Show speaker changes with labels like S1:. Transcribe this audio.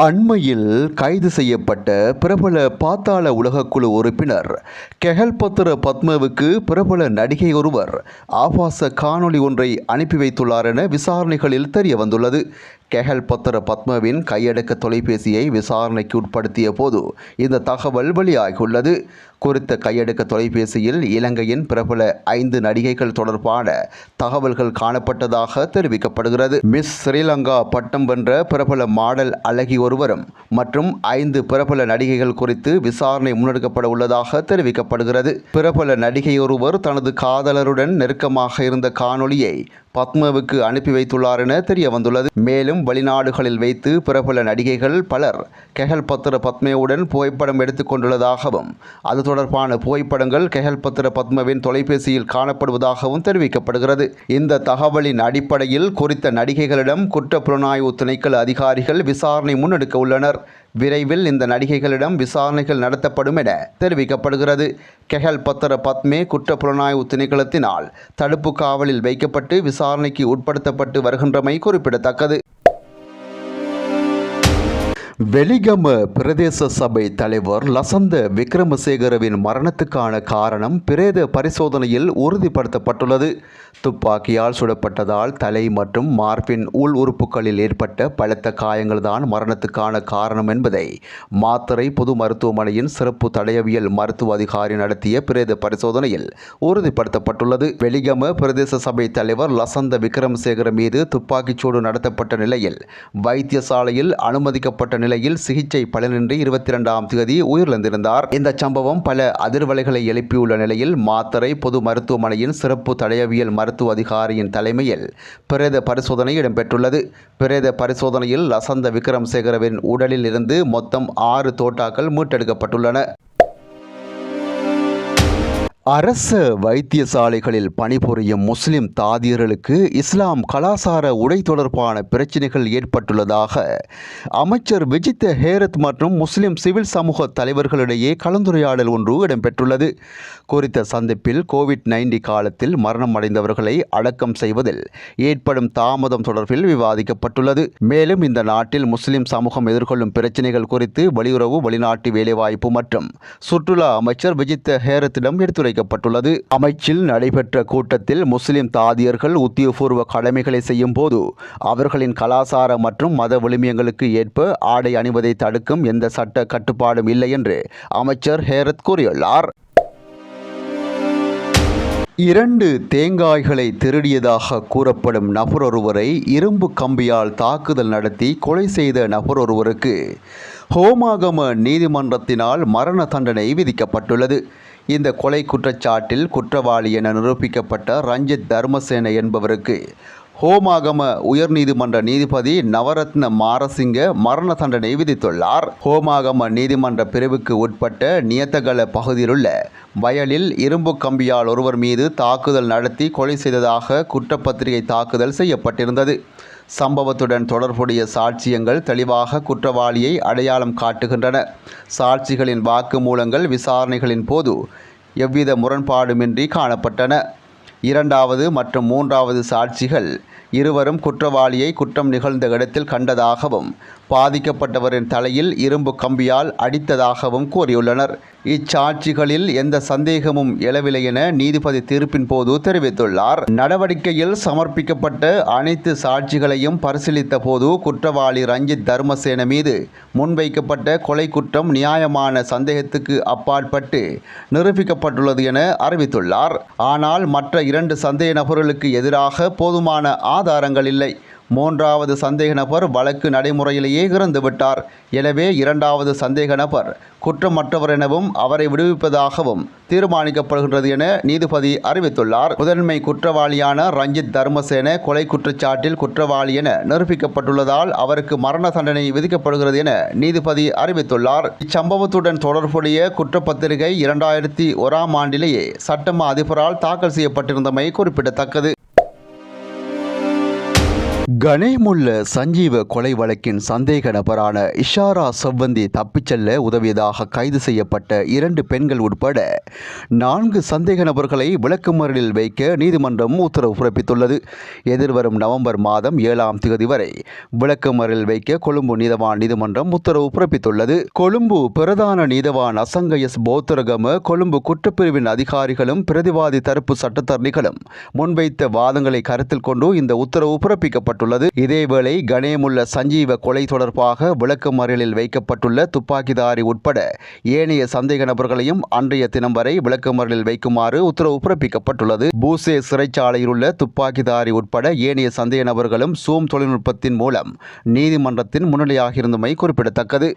S1: அண்மையில் கைது செய்யப்பட்ட பிரபல பாத்தாள உலகக்குழு உறுப்பினர் கெஹல்பத்திர பத்மவுக்கு பிரபல நடிகை ஒருவர் ஆபாச காணொளி ஒன்றை அனுப்பி வைத்துள்ளார் என விசாரணைகளில் தெரிய வந்துள்ளது கெஹல் பத்ர பத்மவின் கையடக்க தொலைபேசியை விசாரணைக்கு உட்படுத்திய போது இந்த தகவல் வெளியாகியுள்ளது. குறித்த கையடக்க தொலைபேசியில் இலங்கையின் பிரபல ஐந்து நடிகைகள் தொடர்பான தகவல்கள் காணப்பட்டதாக தெரிவிக்கப்படுகிறது. மிஸ் ஸ்ரீலங்கா பட்டம் வென்ற பிரபல மாடல் அழகி ஒருவரும் மற்றும் ஐந்து பிரபல நடிகைகள் குறித்து விசாரணை முன்னெடுக்கப்பட உள்ளதாக தெரிவிக்கப்படுகிறது. பிரபல நடிகை ஒருவர் தனது காதலருடன் நெருக்கமாக இருந்த காணொளியை பத்மவுக்கு அனுப்பி வைத்துள்ளார் என தெரிய வந்துள்ளது மேலும் வெளிநாடுகளில் வைத்து பிரபல நடிகைகள் பலர் கெஹல் பத்திர பத்மையுடன் புகைப்படம் எடுத்துக்கொண்டுள்ளதாகவும் அது தொடர்பான புகைப்படங்கள் கெஹல் பத்திர பத்மவின் தொலைபேசியில் காணப்படுவதாகவும் தெரிவிக்கப்படுகிறது. இந்த தகவலின் அடிப்படையில் குறித்த நடிகைகளிடம் குற்ற புலனாய்வு திணைக்கள அதிகாரிகள் விசாரணை முன்னெடுக்க உள்ளனர். விரைவில் இந்த நடிகைகளிடம் விசாரணைகள் நடத்தப்படும் என தெரிவிக்கப்படுகிறது. கெஹல் பத்திர பத்மே குற்ற புலனாய்வு திணைக்களத்தினால் தடுப்பு காவலில் வைக்கப்பட்டு விசாரணைக்கு உட்படுத்தப்பட்டு வருகின்றமை குறிப்பிடத்தக்கது. வெலிகம பிரதேச சபை தலைவர் லசந்த விக்ரமசேகரவின் மரணத்துக்கான காரணம் பிரேத பரிசோதனையில் உறுதிப்படுத்தப்பட்டுள்ளது. துப்பாக்கியால் சுடப்பட்டதால் தலை மற்றும் மார்பின் உள் உறுப்புகளில் ஏற்பட்ட பலத்த காயங்கள்தான் மரணத்துக்கான காரணம் என்பதை மாத்திரை பொது மருத்துவமனையின் சிறப்பு தடயவியல் மருத்துவ அதிகாரி நடத்திய பிரேத பரிசோதனையில் உறுதிப்படுத்தப்பட்டுள்ளது. வெலிகம பிரதேச சபை தலைவர் லசந்த விக்ரமசேகர மீது துப்பாக்கிச்சூடு நடத்தப்பட்ட நிலையில் வைத்தியசாலையில் அனுமதிக்கப்பட்ட நிலையில் சிகிச்சை பலனின்றி இருபத்தி இரண்டாம் தேதி உயிரிழந்திருந்தார். இந்த சம்பவம் பல அதிர்வலைகளை எழுப்பியுள்ள நிலையில் மாத்தரை பொது மருத்துவமனையின் சிறப்பு தடயவியல் மருத்துவ அதிகாரியின் தலைமையில் பிரேத பரிசோதனை இடம்பெற்றுள்ளது. பிரேத பரிசோதனையில் லசந்த விக்ரம்சேகரவின் உடலில் இருந்து மொத்தம் ஆறு தோட்டாக்கள் மீட்டெடுக்கப்பட்டுள்ளன. அரச வைத்தியசாலைகளில் பணிபுரியும் முஸ்லிம் தாதியர்களுக்கு இஸ்லாம் கலாசார உடை தொடர்பான பிரச்சினைகள் ஏற்பட்டுள்ளதாக அமைச்சர் விஜித்த ஹேரத் மற்றும் முஸ்லிம் சிவில் சமூக தலைவர்களிடையே கலந்துரையாடல் ஒன்று இடம்பெற்றுள்ளது. குறித்த சந்திப்பில் கோவிட் நைன்டி காலத்தில் மரணம் அடைந்தவர்களை அடக்கம் செய்வதில் ஏற்படும் தாமதம் தொடர்பில் விவாதிக்கப்பட்டுள்ளது. மேலும் இந்த நாட்டில் முஸ்லிம் சமூகம் எதிர்கொள்ளும் பிரச்சினைகள் குறித்து வெளியுறவு வெளிநாட்டு வேலைவாய்ப்பு மற்றும் சுற்றுலா அமைச்சர் விஜித்த ஹேரத்திடம் எடுத்துரை எடுத்துரைக்கப்பட்டுள்ளது அமைச்சில் நடைபெற்ற கூட்டத்தில் முஸ்லிம் தாதியர்கள் உத்தியோகபூர்வ கடமைகளை செய்யும் போது அவர்களின் கலாசார மற்றும் மத விழுமியங்களுக்கு ஏற்ப ஆடை அணிவதை தடுக்கும் எந்த சட்ட கட்டுப்பாடும் இல்லை என்று அமைச்சர் ஹேரத் கூறியுள்ளார். இரண்டு தேங்காய்களை திருடியதாக கூறப்படும் நபர் ஒருவரை இரும்பு கம்பியால் தாக்குதல் நடத்தி கொலை செய்த நபர் ஒருவருக்கு ஹோமாகம நீதிமன்றத்தினால் மரண தண்டனை விதிக்கப்பட்டுள்ளது. இந்த கொலை குற்றச்சாட்டில் குற்றவாளி என நிரூபிக்கப்பட்ட ரஞ்சித் தர்மசேன என்பவருக்கு ஹோமாகம உயர்நீதிமன்ற நீதிபதி நவரத்ன மாரசிங்க மரண தண்டனை விதித்துள்ளார். ஹோமாகம நீதிமன்ற பிரிவுக்கு உட்பட்ட நியத்தகல பகுதியிலுள்ள வயலில் இரும்பு கம்பியால் ஒருவர் மீது தாக்குதல் நடத்தி கொலை செய்ததாக குற்றப்பத்திரிகை தாக்குதல் செய்யப்பட்டிருந்தது. சம்பவத்துடன் தொடர்புடைய சாட்சியங்கள் தெளிவாக குற்றவாளியை அடையாளம் காட்டுகின்றன. சாட்சிகளின் வாக்குமூலங்கள் விசாரணைகளின் போது எவ்வித முரண்பாடுமின்றி காணப்பட்டன. இரண்டாவது மற்றும் மூன்றாவது சாட்சிகள் இருவரும் குற்றவாளியை குற்றம் நிகழ்ந்த இடத்தில் கண்டதாகவும் பாதிக்கப்பட்டவரின் தலையில் இரும்பு கம்பியால் அடித்ததாகவும் கூறியுள்ளனர். இச்சாட்சிகளில் எந்த சந்தேகமும் எழவில்லை என நீதிபதி தீர்ப்பின் போது தெரிவித்துள்ளார். நடவடிக்கையில் சமர்ப்பிக்கப்பட்ட அனைத்து சாட்சிகளையும் பரிசீலித்த போது குற்றவாளி ரஞ்சித் தர்மசேன மீது முன்வைக்கப்பட்ட கொலை குற்றம் நியாயமான சந்தேகத்துக்கு அப்பாற்பட்டு நிரூபிக்கப்பட்டுள்ளது என அறிவித்துள்ளார். ஆனால் மற்ற இரண்டு சந்தேக நபர்களுக்கு எதிராக போதுமான ஆதாரங்கள் இல்லை. மூன்றாவது சந்தேக நபர் வழக்கு நடைமுறையிலேயே இறந்துவிட்டார். எனவே இரண்டாவது சந்தேக நபர் குற்றமற்றவர் எனவும் அவரை விடுவிப்பதாகவும் தீர்மானிக்கப்படுகின்றது என நீதிபதி அறிவித்துள்ளார். முதன்மை குற்றவாளியான ரஞ்சித் தர்மசேன கொலை குற்றச்சாட்டில் குற்றவாளி என நிரூபிக்கப்பட்டுள்ளதால் அவருக்கு மரண தண்டனை விதிக்கப்படுகிறது என நீதிபதி அறிவித்துள்ளார். இச்சம்பவத்துடன் தொடர்புடைய குற்றப்பத்திரிகை இரண்டாயிரத்தி ஓராம் ஆண்டிலேயே சட்டம அதிபரால் தாக்கல் செய்யப்பட்டிருந்தமை குறிப்பிடத்தக்கது. கணேமுள்ள சஞ்சீவ கொலை வழக்கின் சந்தேக நபரான இஷாரா செவ்வந்தி தப்பிச் செல்ல உதவியதாக கைது செய்யப்பட்ட இரண்டு பெண்கள் உட்பட நான்கு சந்தேக நபர்களை விளக்குமறியலில் வைக்க நீதிமன்றம் உத்தரவு பிறப்பித்துள்ளது. எதிர்வரும் நவம்பர் மாதம் ஏழாம் தேதி வரை விளக்குமறியலில் வைக்க கொழும்பு நீதவான் நீதிமன்றம் உத்தரவு பிறப்பித்துள்ளது. கொழும்பு பிரதான நீதவான் அசங்க எஸ் போத்தரகம கொழும்பு குற்றப்பிரிவின் அதிகாரிகளும் பிரதிவாதி தரப்பு சட்டத்தரணிகளும் முன்வைத்த வாதங்களை கருத்தில் கொண்டு இந்த உத்தரவு பிறப்பிக்கப்பட்டுள்ளது. இதேவேளை கணேமுள்ள சஞ்சீவ கொலை தொடர்பாக விளக்குமறியலில் வைக்கப்பட்டுள்ள துப்பாக்கிதாரி உட்பட ஏனைய சந்தேக நபர்களையும் அன்றைய தினம் வரை விளக்குமறியலில் வைக்குமாறு உத்தரவு பிறப்பிக்கப்பட்டுள்ளது. பூசே சிறைச்சாலையில் உள்ள துப்பாக்கிதாரி உட்பட ஏனைய சந்தேக நபர்களும் சூம் தொழில்நுட்பத்தின் மூலம் நீதிமன்றத்தின் முன்னிலையாக இருந்தமை குறிப்பிடத்தக்கது.